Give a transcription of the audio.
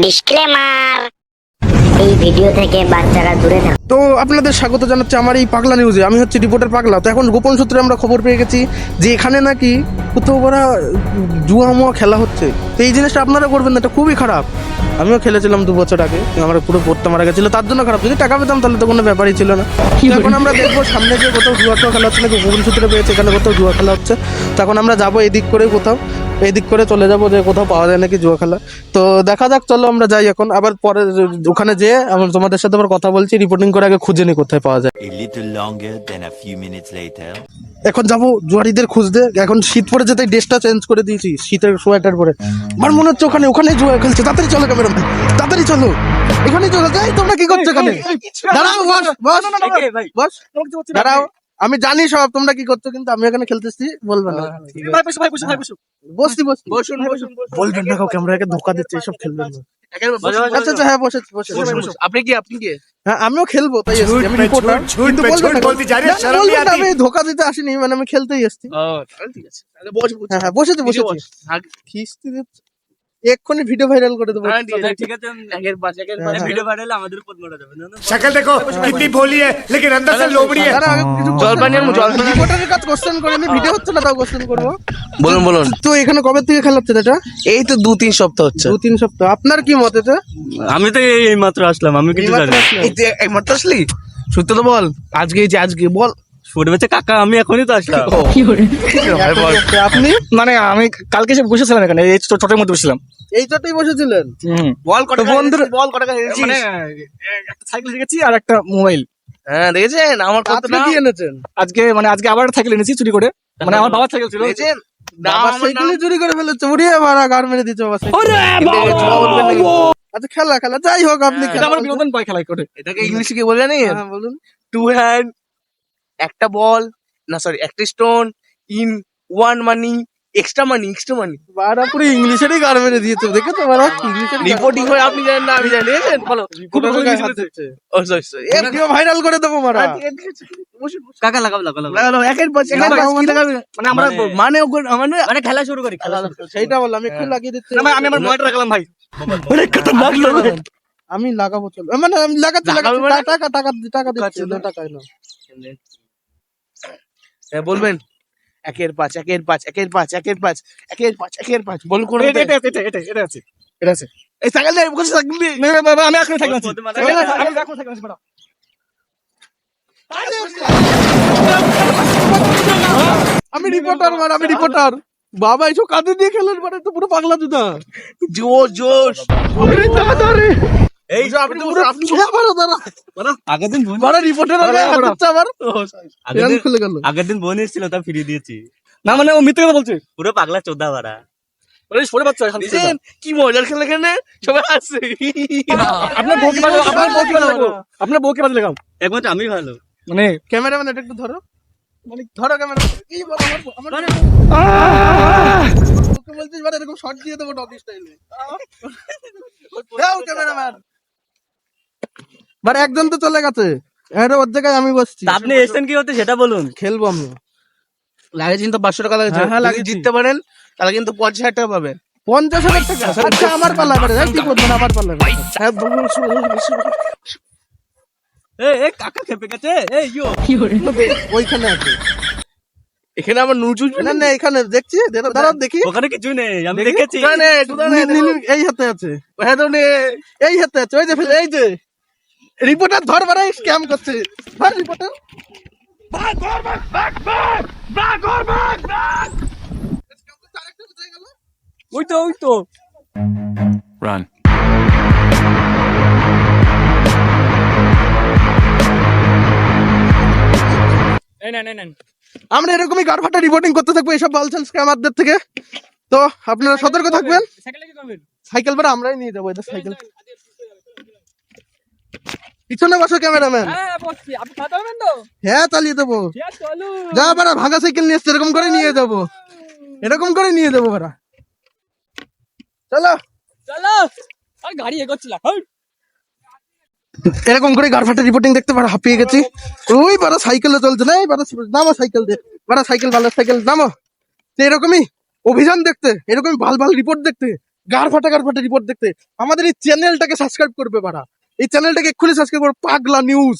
Disclaimer. এই video থেকে বাচ্চারা দূরে থাকুন তো আপনাদের স্বাগত জানাচ্ছি আমার এই পাগলা নিউজে আমি হচ্ছে রিপোর্টার পাগলা। তো এখন গোপন সূত্রে আমরা খবর পেয়ে গেছি যে এখানে নাকি কোথাও ওরা জুয়া খেলা হচ্ছে। তো এই জিনিসটা আপনারা করবেন না, এটা খুবই খারাপ। আমিও খেলেছিলাম দু বছর আগে আমার পুরো পড়তে মারা গেছিল তার জন্য খারাপ। যদি টাকা পেতাম তাহলে তো কোনো ব্যাপারই ছিল না। এখন আমরা দেখব সামনে যে কোথাও জুয়া টুয়া খেলা হচ্ছে নাকি গোপন সূত্রে পেয়েছে এখানে কোথাও জুয়া খেলা হচ্ছে। তখন আমরা যাব এদিক করে কোথাও এদিক করে চলে যাব যে কোথাও পাওয়া যায় নাকি জুয়া খেলা। তো দেখা যাক চলো আমরা যাই এখন। আবার পরে ওখানে যেয়ে আমি তোমাদের সাথে আবার কথা বলছি রিপোর্টিং করে আগে খুঁজে নি কোথায় পাওয়া যায়। এখন যাব জুয়ারিদের খুঁজতে এখন শীত পরে যেতে ড্রেসটা চেঞ্জ করে দিয়েছি শীতের সোয়েটার পরে আমার মনে হচ্ছে ওখানে ওখানে জুয়া খেলছে তাড়াতাড়ি চলো ক্যামেরা তাড়াতাড়ি চলো এখানে চলো যাই তোমরা কি করছ এখানে দাঁড়াও বস বস বস দাঁড়াও আমি জানি সব তোমরা কি করছ কিন্তু আমি এখানে খেলতেছি বলবে না। বসছি বসছি বলবেন না কাউকে আমরা একে ধোকা দিচ্ছি এসব খেলবেন না। আচ্ছা আচ্ছা হ্যাঁ বসেছি বসেছি আপনি কি আপনি কি? হ্যাঁ আমিও খেলব তাই আমি রিপোর্টার কিন্তু বলবেন না না, বলবেন না, আমি ধোকা দিতে আসিনি মানে আমি খেলতেই এসেছি। ও তাহলে ঠিক আছে। তাহলে বস বস হ্যাঁ হ্যাঁ দিচ্ছি। এক্ষুনি ভিডিও ভাইরাল করে দেবো হ্যাঁ, ঠিক আছে, ঠিক আছে একের পাঁচ একের পাঁচ হ্যাঁ, ভিডিও বানালে আমাদের উপর মারা যাবে না না शक्ल देखो कितनी भोली है लेकिन अंदर से लोमड़ी है দাঁড়া, আগে কিছু জল পানি আনবো, জল পানি। রিপোর্টারের কাজ কোশ্চেন করে নি ভিডিও হচ্ছে না তাও কোশ্চেন করবো বলুন বলুন তো এখানে কবে থেকে খেলাচ্ছে এটা এই তো দু তিন সপ্তাহ হচ্ছে দু তিন সপ্তাহ আপনার কি মত এটা আমি তো এই মাত্র আসলাম আমি কিছু জানি না। আসলেন? এই যে একমাত্র আসলি সত্যি তো বল আজকে এই যে আজকে বল বাচ্চা কাকা আমি এখনই তো আসলাম। আপনি? মানে আমি কালকে এসে বসেছিলাম এখানে এই চটের মধ্যে বসেছিলাম। এই চটেই বসেছিলেন? বল কটা বন্ধুরা- বল কটা মানে একটা সাইকেল রেখেছি আর একটা মোবাইল। হ্যাঁ দেখেছেন? আমার কত আপনি এনেছেন? আজকে মানে আজকে আবার সাইকেল এনেছি চুরি করে। মানে আমার বাবার সাইকেল ছিল। দেখেছেন? সাইকেলে চুরি করে ফেলেছে। উড়িয়ে মারা গাড় মেরে দিচ্ছে আচ্ছা খেলা খেলা যাই হোক আপনি খেলা আমার বিনোদন পাই খেলাই করে। এটাকে ইংলিশে কি বলে জানেন হ্যাঁ, বলুন। টু হ্যান্ড একটা বল না সরি একটা stone in one money extra money extra money বারা পুরো ইংলিশেরই গাড় মেরে দিয়েছে। দেখেছ বারা ইংলিশেরই রিপোর্টিং করে আপনি জানেন না আমি জানি। বলো দিচ্ছে। ও সরি সরি ভিডিও ভাইরাল করে দেবো মারা। কাকা লাগাবো লাগাবো লাগাবো একের পর একের লাগাও পর কি মানে? লাগাবে মানে আমরা মানে মানে মানে খেলা শুরু করি খেলা সেইটা বললাম আমি একটু লাগিয়ে দিচ্ছি। না, আমি আমার মোবাইলটা রাখলাম ভাই। আমি লাগাবো চলো। মানে আমি লাগাচ্ছি লাগাবে মানে? টাকা টাকা টাকা দিচ্ছি টাকা না। হ্যাঁ, বলবেন? একের পাঁচ একের পাঁচ একের পাঁচ একের পাঁচ একের পাঁচ একের পাঁচ বল করে এটা এটা এটা এটা এটা আছে। এটা আছে। এই সাইকেল দিয়ে বসে সাইকেল দিয়ে। না, আমি এখন আছি মানে- আমি এখন আছি, বেড়াও। আমি রিপোর্টার মার আমি রিপোর্টার বাবা এসব কাঁদে দিয়ে খেলেন মানে তো পুরো পাগলা জুতা। জোশ জোশ আগের দিন বোন এসেছিল। তা ফিরিয়ে দিয়েছি। না মানে ও মিথ্যে কথা বলছে? পুরো পাগলা চোদ্দা বাড়া। ওরে সরে বাচ্চা এখন থেকে। দেখেন কি মজার খেলা এখানে। সবাই আসছে আপনার বউকে আপনার বউকে বাজে আপনার বউকে বাজে লাগাও। একমাত্র আমি ভালো। মানে ক্যামেরাম্যান এটা একটু ধরো। মানে ধরো ক্যামেরা আমার বলছিস বাড়া এরকম শর্ট দিয়ে দেবো ডগ স্টাইলে দাও ক্যামেরাম্যান। বারে একজন তো চলে গেছে। এর ওর জায়গায় আমি বসছি। আপনি এসছেন কি হতে সেটা বলুন। খেলব আমি। লাগিয়েছেন তো পাঁচশো টাকা লাগছে। হ্যাঁ, হ্যাঁ, লাগিয়েছি। জিততে পারেন তাহলে কিন্তু পঞ্চাশ হাজার টাকা পাবেন। পঞ্চাশ হাজার টাকা? আচ্ছা আমার পাল্লা হ্যাঁ, কি করবেন আমার পাল্লা। হ্যাঁ, কাকা খেপে গেছে। এই ইয়ো। ওইখানে আছে। এখানে আমার নুচু না না এখানে দেখছি। দাঁড়া- দাঁড়াও দেখি। ওখানে কিছু নেই আমি দেখেছি। এই হাতে আছে। হ্যাঁ এই হাতে আছে ওই যে ফেলে এই যে। রিপোর্টার ধর বারে স্ক্যাম করছে। ধর রিপোর্টার। ওই তো ওই তো। নেন আমরা এরকমই গাড়ফাটা রিপোর্টিং করতে থাকব এইসব বালছাল স্ক্যামারদের থেকে। তো আপনারা সতর্ক থাকবেন। সাইকেলে বারে আমরাই নিয়ে যাব এদের সাইকেল। পিছনে বসো ক্যামেরাম্যান। হ্যাঁ তো? হ্যাঁ চালিয়ে দেবো। চলো যা বারা সাইকেল নিয়ে এরকম করে নিয়ে যাব। এরকম করে নিয়ে যাব বারা চলো। চলো। আর গাড়ি এগোচ্ছিল এরকম করে রিপোর্টিং দেখতে পারা হাঁপিয়ে গেছি। ওই বারা সাইকেলে চলছে না বারা নামো সাইকেল দিয়ে। বারা সাইকেল ভালো সাইকেল নামো। তো এরকমই অভিযান দেখতে এরকমই ভালো ভালো রিপোর্ট দেখতে গার ফাটা গার ফাটা রিপোর্ট দেখতে আমাদের এই চ্যানেলটাকে সাবস্ক্রাইব করবে বাড়া। এই চ্যানেলটাকে এক্ষুনি সাবস্ক্রাইব করো পাগলা নিউজ